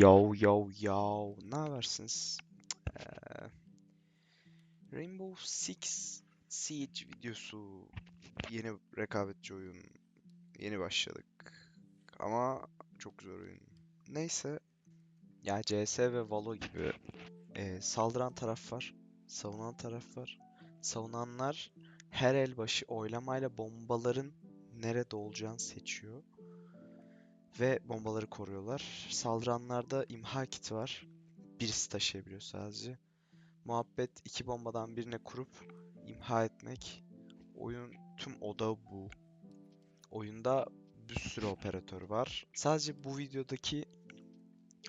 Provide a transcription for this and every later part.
Yo yo yo. Ne habersiniz? Eee, Rainbow Six Siege videosu. Yeni rekabetçi oyun. Yeni başladık. Ama çok zor oyun. Neyse. Ya CS ve Valo gibi eee, saldıran taraf var. Savunan taraf var. Savunanlar her el başı oylamayla bombaların nerede olacağını seçiyor. Ve bombaları koruyorlar. Saldıranlarda imha kiti var. Birisi taşıyabiliyor sadece. Muhabbet iki bombadan birine kurup imha etmek. Oyun tüm odağı bu. Oyunda bir sürü operatör var. Sadece bu videodaki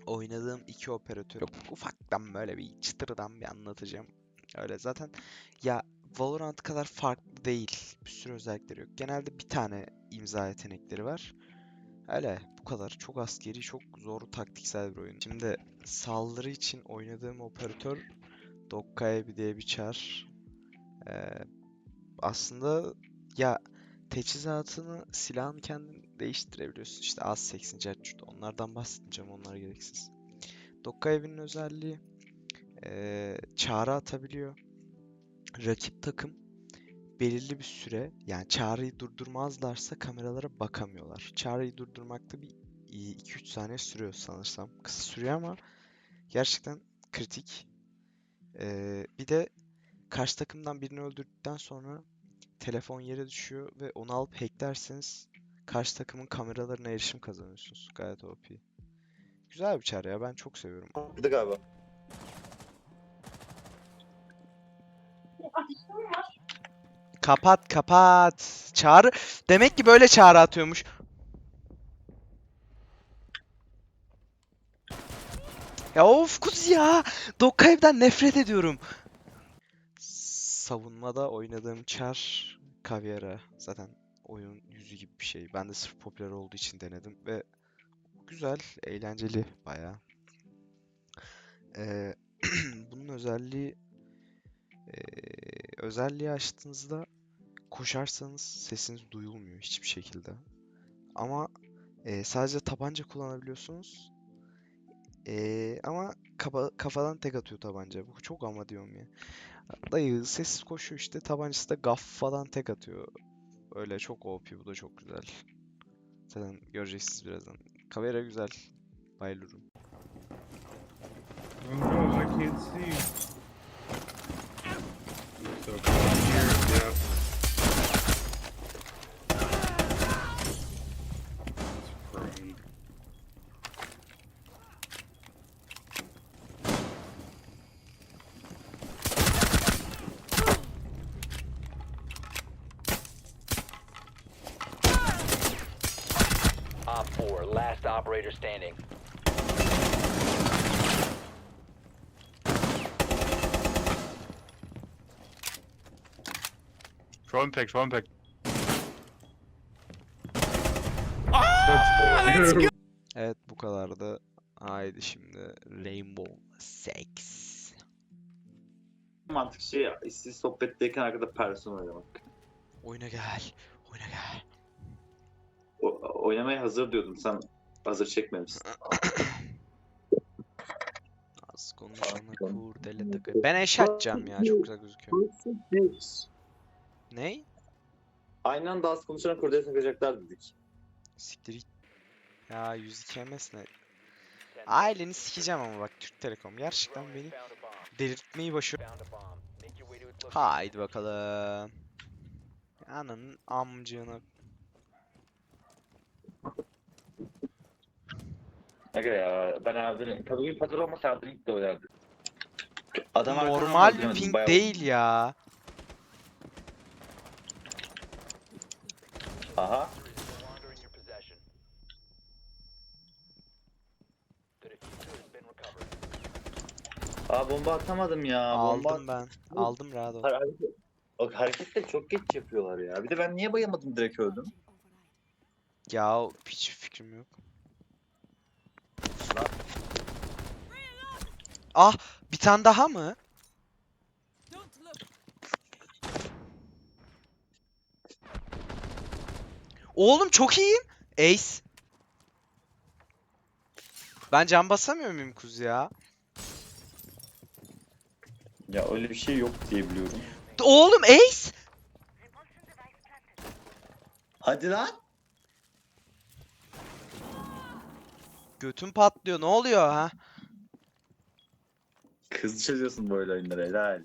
oynadığım iki operatör ufaktan böyle bir çıtırdan bir anlatacağım. Öyle zaten ya Valorant kadar farklı değil. Bir sürü özellikleri yok. Genelde bir tane imza yetenekleri var. Öyle bu kadar. Çok askeri, çok zor taktiksel bir oyun. Şimdi saldırı için oynadığım operatör Dokkaya bir diye bir çar. Ee, aslında ya teçhizatını silahını kendin değiştirebiliyorsun. İşte az 80 Cercut. Onlardan bahsetmeyeceğim. Onlar gereksiz. Dokka evinin özelliği ee, çağrı atabiliyor. Rakip takım belirli bir süre yani çağrıyı durdurmazlarsa kameralara bakamıyorlar. Çağrıyı durdurmakta bir 2-3 saniye sürüyor sanırsam. Kısa sürüyor ama gerçekten kritik. Ee, bir de karşı takımdan birini öldürdükten sonra telefon yere düşüyor ve onu alıp hacklerseniz karşı takımın kameralarına erişim kazanıyorsunuz. Gayet OP. Güzel bir çağrı ya ben çok seviyorum. Bitti galiba. Kapat kapat. Çağrı. Demek ki böyle çağrı atıyormuş. Ya of kuz ya. Dokka evden nefret ediyorum. Savunmada oynadığım çar Caviera. Zaten oyun yüzü gibi bir şey. Ben de sırf popüler olduğu için denedim ve güzel, eğlenceli bayağı. Ee, bunun özelliği ee, özelliği açtığınızda koşarsanız sesiniz duyulmuyor hiçbir şekilde. Ama e, sadece tabanca kullanabiliyorsunuz. E, ama kafa, kafadan tek atıyor tabanca. Bu çok ama diyorum ya. Dayı sessiz koşuyor işte tabancası da gaffadan tek atıyor. Öyle çok OP bu da çok güzel. Zaten göreceksiniz birazdan. Kamera güzel. Bayılıyorum. Oh no, I can't see. So operator standing. Drone pick, drone pick. Evet bu kadardı. Haydi şimdi Rainbow Six. Mantık şey, siz sohbetteyken arkada person oynamak. Oyuna gel. Oyuna gel. O, oynamaya hazır diyordum, sen hazır çekmemişsin. Az konuşana kurdele takı. Ben eş atacağım ya çok güzel gözüküyor. Ney? Aynı anda az konuşarak kurdele takacaklar dedik. Siktir git. Ya 102 MS ne? Aileni sikeceğim ama bak Türk Telekom gerçekten beni delirtmeyi başarıyor. Haydi bakalım. Ananın amcığını. Aga ya ben abi tabii bir pazar olmasa ilk de oynardı. Adam arkadan Normal bir öldüremedim, ping bayağı- değil ya. Aha. Longer in your possession. The diffuser has been recovered. Aa bomba atamadım ya. Bomba Aldım ben. Aldım rahat ol. Har- hareket, hareketleri çok geç yapıyorlar ya. Bir de ben niye bayamadım direkt öldüm? Ya hiç fikrim yok. Ah bir tane daha mı? Oğlum çok iyiyim. Ace. Ben can basamıyor muyum kuzu ya? Ya öyle bir şey yok diye biliyorum. Oğlum Ace! Hadi lan. Götüm patlıyor. Ne oluyor ha? Kız çözüyorsun böyle oyunları helal.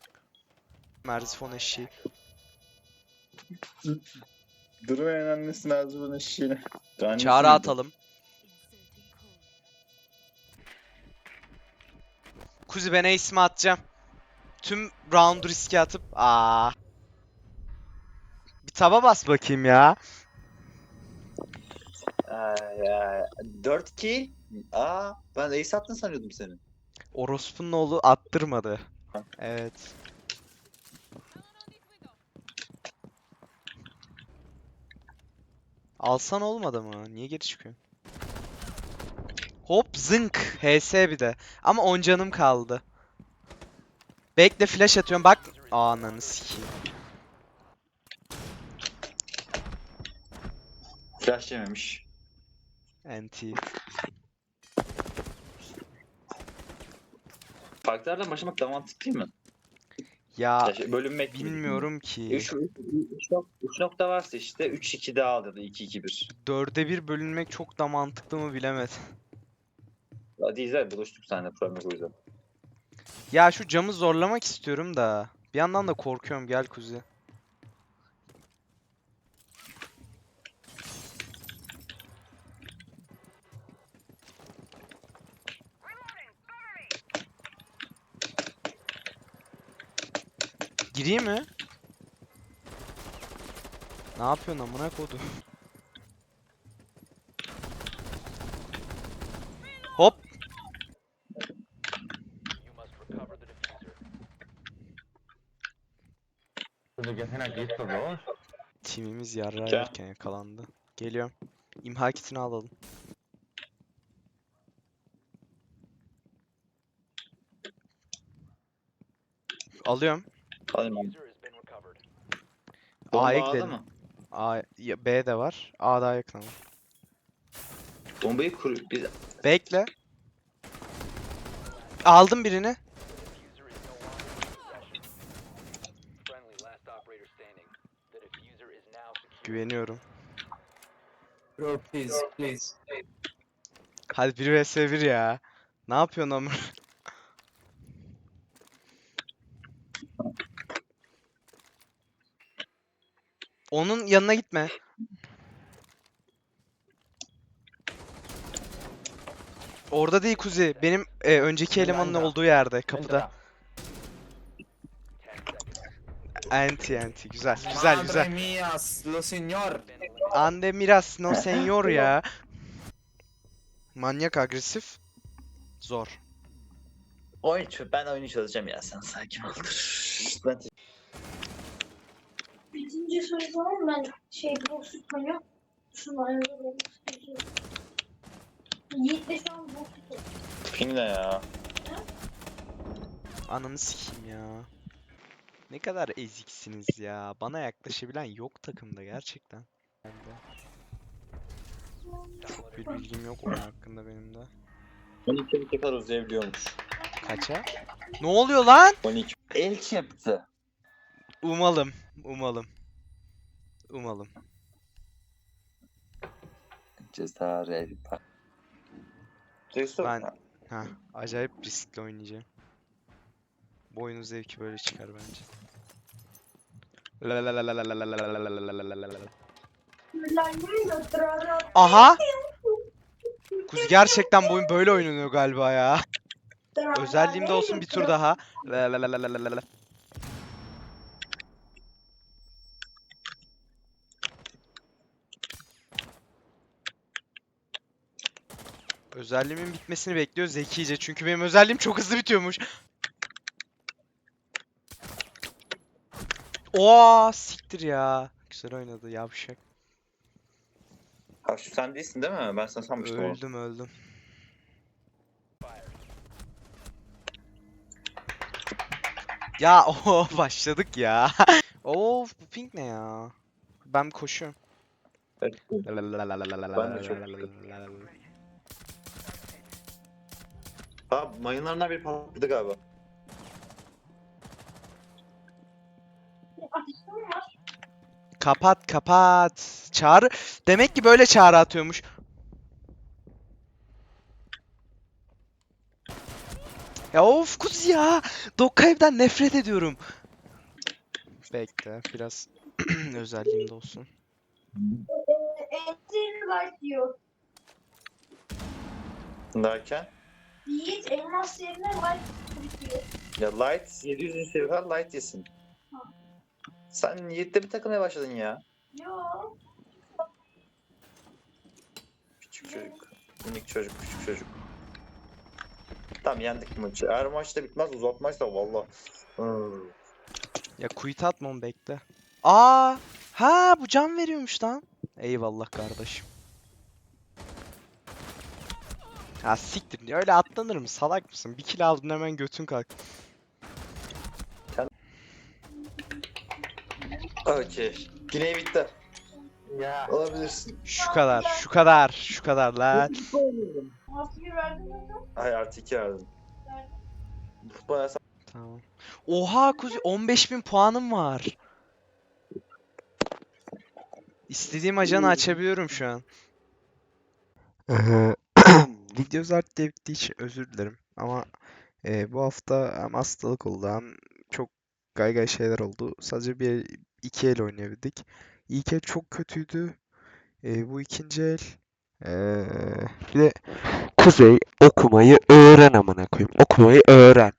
Merzifon eşeği. Durmayan annesi Nazlı'nın eşeğine. Annesi Çağrı miydi? atalım. Kuzi ben Ace'imi atacağım. Tüm round riske atıp aa. Bir taba bas bakayım ya. Ay, ay. 4 kill. Aa ben ace attın sanıyordum seni. Orospu'nun oğlu attırmadı. Evet. Alsan olmadı mı? Niye geri çıkıyorsun? Hop zınk. HS bir de. Ama 10 canım kaldı. Bekle flash atıyorum bak. Aa, Ananı sikeyim. Flash yememiş. NT. Farklardan başlamak daha mantıklı mi? Ya şey, bölünmek gibi. bilmiyorum ki. 3 nokta varsa işte 3-2 daha al ya da 2-2-1. Dörde bir bölünmek çok da mantıklı mı bilemedim. Hadi izle buluştuk seninle problem yok o yüzden. Ya şu camı zorlamak istiyorum da. Bir yandan da korkuyorum gel kuzi. Gireyim mi? Ne yapıyorsun amına kodu? Hop. Timimiz yerken yakalandı. Geliyorum. İmha kitini alalım. Alıyorum. Bomba A'ya A'da gidelim. mı? A, ya- B de var. A daha yakın ama. Bombayı kur... Biz... Bekle. Aldım birini. Güveniyorum. Bro, please, please. Hadi 1 vs 1 ya. Ne yapıyorsun ama? Onun yanına gitme. Orada değil Kuzi. Benim e, önceki elemanın olduğu yerde, kapıda. 10 seconds. Anti anti. Güzel, güzel, Madre güzel. mía, lo señor. Ande miras no señor ya. Manyak agresif. Zor. Oyun ben oyunu çözeceğim ya sen sakin ol. Ben Bitince söyleyeceğim ben şey boşluk kanıyor. Şunu ayarlarım. Yiğit de şu an boşluk. ping ne ya? Ananı sikeyim ya. Ne kadar eziksiniz ya. Bana yaklaşabilen yok takımda gerçekten. Bende. Çok bir bilgim yok onun hakkında benim de. 12 bir kadar uzayabiliyormuş. Kaça? Ne oluyor lan? 12. El çıktı. Umalım. Umalım. Umalım. Cesaret. Ben- Ha, acayip riskli oynayacağım. Bu oyunun zevki böyle çıkar bence. Aha! Kuz gerçekten bu oyun böyle oynanıyor galiba ya. Özelliğimde olsun bir tur daha. Özelliğimin bitmesini bekliyor zekice çünkü benim özelliğim çok hızlı bitiyormuş. Oo siktir ya. Güzel oynadı yavşak. Ha şu sen değilsin değil mi? Ben sana sanmıştım onu. Öldüm öldüm. Ya o başladık ya. Oo bu pink ne ya? Ben koşuyorum. Evet. Ben de çok Ha mayınlarından bir patladı galiba. Kapat kapat. Çağrı. Demek ki böyle çağrı atıyormuş. Ya of kuz ya. Dokkayev'den nefret ediyorum. Bekle biraz özelliğim de olsun. Enter light diyor. Derken Yiğit elmas yerine light diyor. ya Light 700. seviye Light yesin. Sen Yiğit'le bir takılmaya başladın ya. Yo. Küçük çocuk. Minik çocuk, küçük çocuk. Tamam yendik maçı. Eğer maç da bitmez uzatmaysa valla. Hmm. Ya quit atmam bekle. Aa, ha bu can veriyormuş lan. Eyvallah kardeşim. Ha siktir. Öyle atlanır mı? Salak mısın? Bir kill aldın hemen götün kalk. Okey. Yine bitti. Ya. Olabilirsin. Şu kadar, şu kadar, şu kadar lan. Artı bir verdin mi? Artı 2 verdim. Futbol Tamam. Oha kuzi 15.000 puanım var. İstediğim ajanı açabiliyorum şu an. Video zaten bittiği için özür dilerim ama e, bu hafta hem hastalık oldu hem çok gaygay şeyler oldu. Sadece bir iki el oynayabildik. İlk el çok kötüydü. E, bu ikinci el e, bir de Kuzey okumayı öğren amına koyayım. Okumayı öğren.